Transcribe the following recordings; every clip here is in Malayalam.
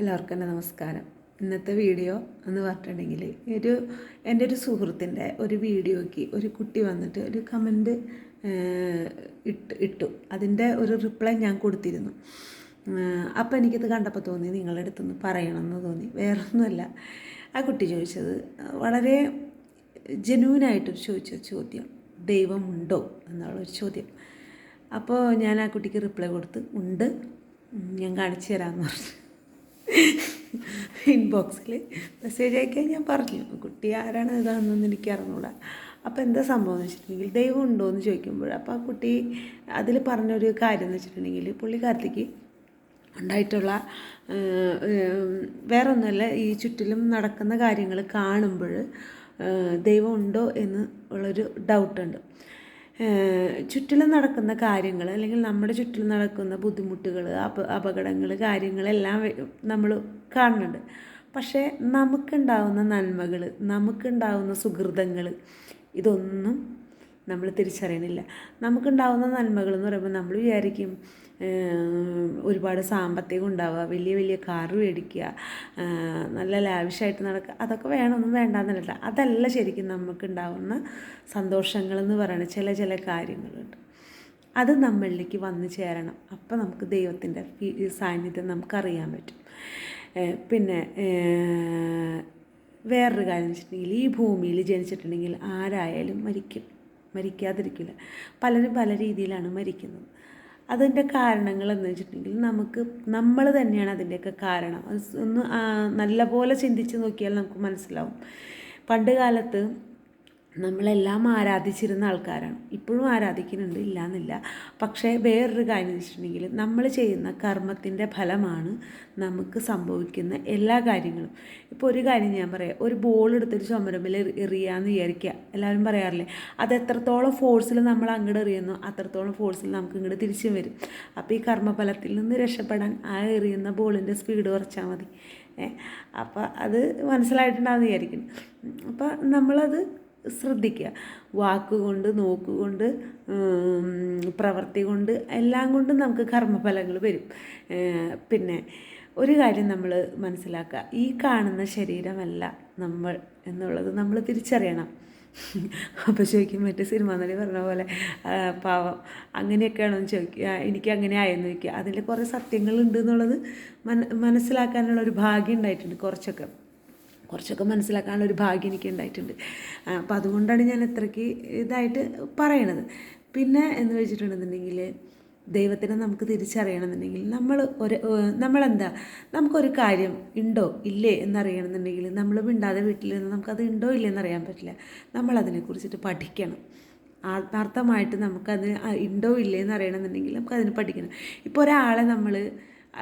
എല്ലാവർക്കും എന്റെ നമസ്കാരം. ഇന്നത്തെ വീഡിയോ എന്ന് പറഞ്ഞിട്ടുണ്ടെങ്കിൽ ഒരു എന്റെ ഒരു സുഹൃത്തിന്റെ ഒരു വീഡിയോയ്ക്ക് ഒരു കുട്ടി വന്നിട്ട് ഒരു കമന്റ് ഇട്ട് ഇട്ടു. അതിന്റെ ഒരു റിപ്ലൈ ഞാൻ കൊടുത്തിരുന്നു. അപ്പോൾ എനിക്കിത് കണ്ടപ്പോൾ തോന്നി നിങ്ങളുടെ അടുത്തുനിന്ന് പറയണമെന്ന് തോന്നി. വേറൊന്നുമല്ല. ആ കുട്ടി ചോദിച്ചത് വളരെ ജനുവിനായിട്ടൊരു ചോദിച്ച ചോദ്യം. ദൈവമുണ്ടോ എന്നുള്ളൊരു ചോദ്യം. അപ്പോൾ ഞാൻ ആ കുട്ടിക്ക് റിപ്ലൈ കൊടുത്ത് ഉണ്ട്. ഞാൻ കാണിച്ചു തരാമെന്ന് പറഞ്ഞു. ഇൻബോക്സിൽ മെസ്സേജ് അയക്കാൻ ഞാൻ പറഞ്ഞു കുട്ടി ആരാണ് ഇതാണെന്നൊന്നും എനിക്ക് അറിഞ്ഞൂടാ. അപ്പോൾ എന്താ സംഭവം എന്ന് വെച്ചിട്ടുണ്ടെങ്കിൽ ദൈവം ഉണ്ടോ എന്ന് ചോദിക്കുമ്പോൾ അപ്പോൾ ആ കുട്ടി അതിൽ പറഞ്ഞൊരു കാര്യം എന്ന് വെച്ചിട്ടുണ്ടെങ്കിൽ പുള്ളിക്കാരത്തേക്ക് ഉണ്ടായിട്ടുള്ള വേറെ ഒന്നുമല്ല ഈ ചുറ്റിലും നടക്കുന്ന കാര്യങ്ങൾ കാണുമ്പോൾ ദൈവം ഉണ്ടോ എന്ന് ഉള്ളൊരു ഡൗട്ടുണ്ട് ചുറ്റിലും നടക്കുന്ന കാര്യങ്ങൾ അല്ലെങ്കിൽ നമ്മുടെ ചുറ്റിലും നടക്കുന്ന ബുദ്ധിമുട്ടുകൾ അപ അപകടങ്ങൾ കാര്യങ്ങളെല്ലാം നമ്മൾ കാണുന്നുണ്ട്. പക്ഷേ നമുക്കുണ്ടാവുന്ന നന്മകൾ നമുക്കുണ്ടാവുന്ന സുഹൃതങ്ങൾ ഇതൊന്നും നമ്മൾ തിരിച്ചറിയണില്ല നമുക്കുണ്ടാവുന്ന നന്മകൾ എന്ന് പറയുമ്പോൾ നമ്മൾ വിചാരിക്കും ഒരുപാട് സാമ്പത്തികം ഉണ്ടാവുക വലിയ വലിയ കാർ മേടിക്കുക നല്ല ലാവിഷായിട്ട് നടക്കുക അതൊക്കെ വേണമെന്നും വേണ്ടാന്നല്ല അതല്ല ശരിക്കും നമുക്കുണ്ടാവുന്ന സന്തോഷങ്ങളെന്ന് പറയുന്നത് ചില ചില കാര്യങ്ങളുണ്ട്. അത് നമ്മളിലേക്ക് വന്നു ചേരണം. അപ്പം നമുക്ക് ദൈവത്തിന്റെ സാന്നിധ്യം നമുക്കറിയാൻ പറ്റും. പിന്നെ വേറൊരു കാര്യം വെച്ചിട്ടുണ്ടെങ്കിൽ ഈ ഭൂമിയിൽ ജനിച്ചിട്ടുണ്ടെങ്കിൽ ആരായാലും മരിക്കും. മരിക്കാതിരിക്കില്ല. പലരും പല രീതിയിലാണ് മരിക്കുന്നത്. അതിന്റെ കാരണങ്ങൾ എന്ന് വെച്ചിട്ടുണ്ടെങ്കിൽ നമുക്ക് നമ്മൾ തന്നെയാണ് അതിന്റെയൊക്കെ കാരണം. ഒന്ന് നല്ലപോലെ ചിന്തിച്ച് നോക്കിയാൽ നമുക്ക് മനസ്സിലാവും. പണ്ട് കാലത്ത് നമ്മളെല്ലാം ആരാധിച്ചിരുന്ന ആൾക്കാരാണ്. ഇപ്പോഴും ആരാധിക്കുന്നുണ്ട് ഇല്ല എന്നില്ല പക്ഷേ വേറൊരു കാര്യം എന്ന് വെച്ചിട്ടുണ്ടെങ്കിൽ നമ്മൾ ചെയ്യുന്ന കർമ്മത്തിന്റെ ഫലമാണ് നമുക്ക് സംഭവിക്കുന്ന എല്ലാ കാര്യങ്ങളും. ഇപ്പോൾ ഒരു കാര്യം ഞാൻ പറയാം. ഒരു ബോൾ എടുത്തൊരു ചുമരമ്പിൽ എറിയാന്ന് വിചാരിക്കുക. എല്ലാവരും പറയാറില്ലേ? അത് എത്രത്തോളം ഫോഴ്സിൽ നമ്മൾ അങ്ങോട്ട് എറിയുന്നു അത്രത്തോളം ഫോഴ്സിൽ നമുക്ക് ഇങ്ങോട്ട് തിരിച്ചു വരും. അപ്പോൾ ഈ കർമ്മഫലത്തിൽ നിന്ന് രക്ഷപ്പെടാൻ ആ എറിയുന്ന ബോളിന്റെ സ്പീഡ് കുറച്ചാൽ മതി. അപ്പോൾ അത് മനസ്സിലായിട്ടുണ്ടാകുന്ന വിചാരിക്കുന്നു. അപ്പോൾ നമ്മളത് ശ്രദ്ധിക്കുക. വാക്കുകൊണ്ട് നോക്കുകൊണ്ട് പ്രവൃത്തി കൊണ്ട് എല്ലാം കൊണ്ടും നമുക്ക് കർമ്മഫലങ്ങൾ വരും. പിന്നെ ഒരു കാര്യം നമ്മൾ മനസ്സിലാക്കുക. ഈ കാണുന്ന ശരീരമല്ല നമ്മൾ എന്നുള്ളത് നമ്മൾ തിരിച്ചറിയണം. അപ്പോൾ ചോദിക്കും മറ്റേ സിനിമ നടി പറഞ്ഞ പോലെ പാവം അങ്ങനെയൊക്കെയാണോ ചോദിക്കുക. എനിക്ക് അങ്ങനെ ആയെന്ന് ചോദിക്കുക. അതിൽ കുറേ സത്യങ്ങളുണ്ട് എന്നുള്ളത് മന മനസ്സിലാക്കാനുള്ള ഒരു ഭാഗ്യം ഉണ്ടായിട്ടുണ്ട് കുറച്ചൊക്കെ. കുറച്ചൊക്കെ മനസ്സിലാക്കാനുള്ള ഒരു ഭാഗ്യം എനിക്ക് ഉണ്ടായിട്ടുണ്ട്. അപ്പോൾ അതുകൊണ്ടാണ് ഞാൻ ഇത്രയ്ക്ക് ഇതായിട്ട് പറയണത്. പിന്നെ എന്ന് വെച്ചിട്ടുണ്ടെന്നുണ്ടെങ്കിൽ ദൈവത്തിനെ നമുക്ക് തിരിച്ചറിയണമെന്നുണ്ടെങ്കിൽ നമ്മൾ ഒരു നമ്മളെന്താ? നമുക്കൊരു കാര്യം ഉണ്ടോ? ഇല്ലേ? എന്നറിയണമെന്നുണ്ടെങ്കിൽ നമ്മൾ മിണ്ടാതെ വീട്ടിൽ നിന്ന് നമുക്കത് ഉണ്ടോ? ഇല്ലേ? എന്നറിയാൻ പറ്റില്ല. നമ്മളതിനെക്കുറിച്ചിട്ട് പഠിക്കണം. ആത്മാർത്ഥമായിട്ട് നമുക്കത് ഉണ്ടോ? ഇല്ലേ? എന്നറിയണമെന്നുണ്ടെങ്കിൽ നമുക്കതിന് പഠിക്കണം. ഇപ്പോൾ ഒരാളെ നമ്മൾ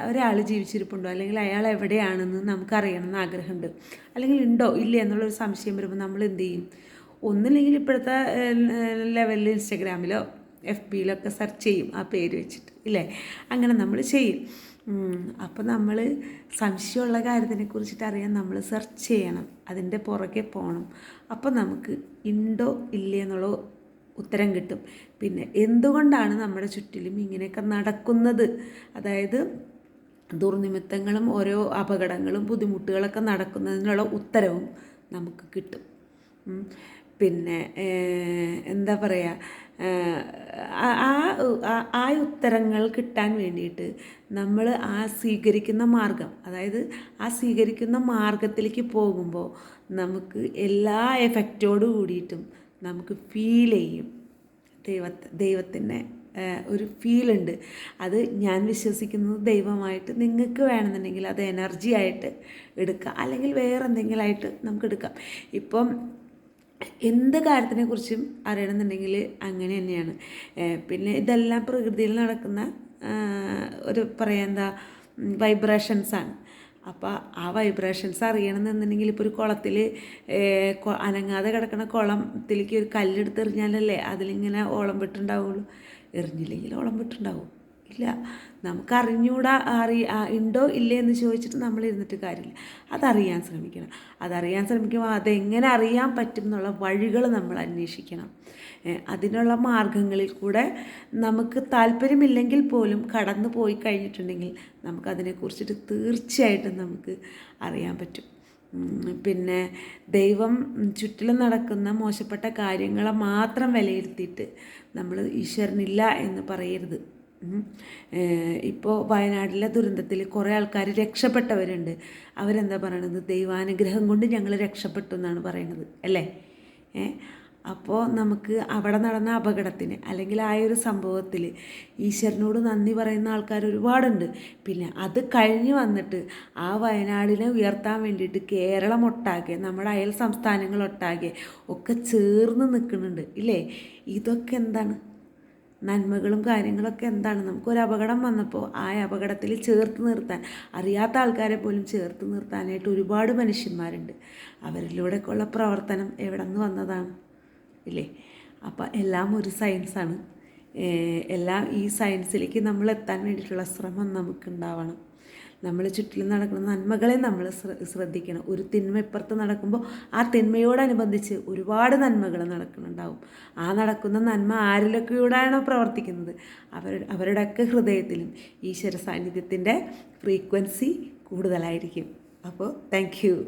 ഒരാൾ ജീവിച്ചിരിപ്പുണ്ടോ? അല്ലെങ്കിൽ അയാൾ എവിടെയാണെന്ന് നമുക്കറിയണം എന്ന് ആഗ്രഹമുണ്ട് അല്ലെങ്കിൽ ഉണ്ടോ? ഇല്ല? എന്നുള്ളൊരു സംശയം വരുമ്പോൾ നമ്മൾ എന്ത് ചെയ്യും? ഒന്നില്ലെങ്കിൽ ഇപ്പോഴത്തെ ലെവലിൽ ഇൻസ്റ്റഗ്രാമിലോ എഫ് ബിയിലൊക്കെ സെർച്ച് ചെയ്യും ആ പേര് വെച്ചിട്ട്. ഇല്ലേ? അങ്ങനെ നമ്മൾ ചെയ്യും. അപ്പോൾ നമ്മൾ സംശയമുള്ള കാര്യത്തിനെ കുറിച്ചിട്ട് അറിയാൻ നമ്മൾ സെർച്ച് ചെയ്യണം. അതിന്റെ പുറകെ പോകണം. അപ്പോൾ നമുക്ക് ഉണ്ടോ? ഇല്ലേ? എന്നുള്ള ഉത്തരം കിട്ടും. പിന്നെ എന്തുകൊണ്ടാണ് നമ്മുടെ ചുറ്റിലും ഇങ്ങനെയൊക്കെ നടക്കുന്നത്? അതായത് ദുർനിമിത്തങ്ങളും ഓരോ അപകടങ്ങളും ബുദ്ധിമുട്ടുകളൊക്കെ നടക്കുന്നതിനുള്ള ഉത്തരവും നമുക്ക് കിട്ടും. പിന്നെ എന്താ പറയുക ആ ആ ഉത്തരങ്ങൾ കിട്ടാൻ വേണ്ടിയിട്ട് നമ്മൾ ആ സ്വീകരിക്കുന്ന മാർഗം അതായത് ആ സ്വീകരിക്കുന്ന മാർഗത്തിലേക്ക് പോകുമ്പോൾ നമുക്ക് എല്ലാ എഫക്റ്റോടു കൂടിയിട്ടും നമുക്ക് ഫീൽ ചെയ്യും ദൈവത്തെ ദൈവത്തിന്റെ ഒരു ഫീലുണ്ട് അത് ഞാൻ വിശ്വസിക്കുന്നത് ദൈവമായിട്ട് നിങ്ങൾക്ക് വേണമെന്നുണ്ടെങ്കിൽ അത് എനർജി ആയിട്ട് എടുക്കാം. അല്ലെങ്കിൽ വേറെ എന്തെങ്കിലും ആയിട്ട് നമുക്ക് എടുക്കാം. ഇപ്പം എന്ത് കാര്യത്തിനെക്കുറിച്ചും അറിയണമെന്നുണ്ടെങ്കിൽ അങ്ങനെ തന്നെയാണ്. പിന്നെ ഇതെല്ലാം പ്രകൃതിയിൽ നടക്കുന്ന ഒരു പറയാം എന്താ വൈബ്രേഷൻസാണ് അപ്പോൾ ആ വൈബ്രേഷൻസ് അറിയണമെന്നുണ്ടെങ്കിൽ ഇപ്പോൾ ഒരു കുളത്തിൽ അനങ്ങാതെ കിടക്കുന്ന കുളത്തിലേക്ക് ഒരു കല്ലെടുത്തെറിഞ്ഞാലല്ലേ അതിലിങ്ങനെ ഓളം വിട്ടുണ്ടാവുള്ളൂ എറിഞ്ഞില്ലെങ്കിൽ ഓളം വിട്ടുണ്ടാവും. ഇല്ല നമുക്ക് അറിഞ്ഞൂടാ അറി ഉണ്ടോ ഇല്ലേ എന്ന് ചോദിച്ചിട്ട് നമ്മൾ ഇരുന്നിട്ട് കാര്യമില്ല. അതറിയാൻ ശ്രമിക്കണം. അതറിയാൻ ശ്രമിക്കുമ്പോൾ അതെങ്ങനെ അറിയാൻ പറ്റും എന്നുള്ള വഴികൾ നമ്മൾ അന്വേഷിക്കണം. അതിനുള്ള മാർഗങ്ങളിൽ കൂടെ നമുക്ക് താല്പര്യമില്ലെങ്കിൽ പോലും കടന്നു പോയി കഴിഞ്ഞിട്ടുണ്ടെങ്കിൽ നമുക്കതിനെക്കുറിച്ചിട്ട് തീർച്ചയായിട്ടും നമുക്ക് അറിയാൻ പറ്റും. പിന്നെ ദൈവം ചുറ്റിലും നടക്കുന്ന മോശപ്പെട്ട കാര്യങ്ങളെ മാത്രം വിലയിരുത്തിയിട്ട് നമ്മൾ ഈശ്വരനില്ല എന്ന് പറയരുത്. ഇപ്പോൾ വയനാട്ടിലെ ദുരന്തത്തിൽ കുറേ ആൾക്കാർ രക്ഷപ്പെട്ടവരുണ്ട്. അവരെന്താ പറയണത്? ദൈവാനുഗ്രഹം കൊണ്ട് ഞങ്ങൾ രക്ഷപ്പെട്ടു എന്നാണ് പറയണത്. അല്ലേ? ഏ അപ്പോൾ നമുക്ക് അവിടെ നടന്ന അപകടത്തിന് അല്ലെങ്കിൽ ആ ഒരു സംഭവത്തിൽ ഈശ്വരനോട് നന്ദി പറയുന്ന ആൾക്കാർ ഒരുപാടുണ്ട്. പിന്നെ അത് കഴിഞ്ഞ് വന്നിട്ട് ആ വയനാടിനെ ഉയർത്താൻ വേണ്ടിയിട്ട് കേരളം ഒട്ടാകെ നമ്മുടെ അയൽ സംസ്ഥാനങ്ങളൊട്ടാകെ ഒക്കെ ചേർന്ന് നിൽക്കുന്നുണ്ട്. ഇല്ലേ? ഇതൊക്കെ എന്താണ്? നന്മകളും കാര്യങ്ങളൊക്കെ എന്താണ്? നമുക്കൊരു അപകടം വന്നപ്പോൾ ആ അപകടത്തിൽ ചേർത്ത് നിർത്താൻ അറിയാത്ത ആൾക്കാരെ പോലും ചേർത്ത് നിർത്താനായിട്ട് ഒരുപാട് മനുഷ്യന്മാരുണ്ട്. അവരിലൂടെയൊക്കെ ഉള്ള പ്രവർത്തനം എവിടെ നിന്ന് വന്നതാണ്? ഇല്ലേ? അപ്പം എല്ലാം ഒരു സയൻസാണ് എല്ലാം ഈ സയൻസിലേക്ക് നമ്മൾ എത്താൻ വേണ്ടിയിട്ടുള്ള ശ്രമം നമുക്കുണ്ടാവണം. നമ്മൾ ചുറ്റിലും നടക്കുന്ന നന്മകളെ നമ്മൾ ശ്ര- ശ്രദ്ധിക്കണം. ഒരു തിന്മ ഇപ്പുറത്ത് നടക്കുമ്പോൾ ആ തിന്മയോടനുബന്ധിച്ച് ഒരുപാട് നന്മകൾ നടക്കുന്നുണ്ടാവും. ആ നടക്കുന്ന നന്മ ആരിലൊക്കെയോടാണോ പ്രവർത്തിക്കുന്നത്? അവർ അവരുടെയൊക്കെ ഹൃദയത്തിലും ഈശ്വര സാന്നിധ്യത്തിന്റെ ഫ്രീക്വൻസി കൂടുതലായിരിക്കും. അപ്പോൾ താങ്ക്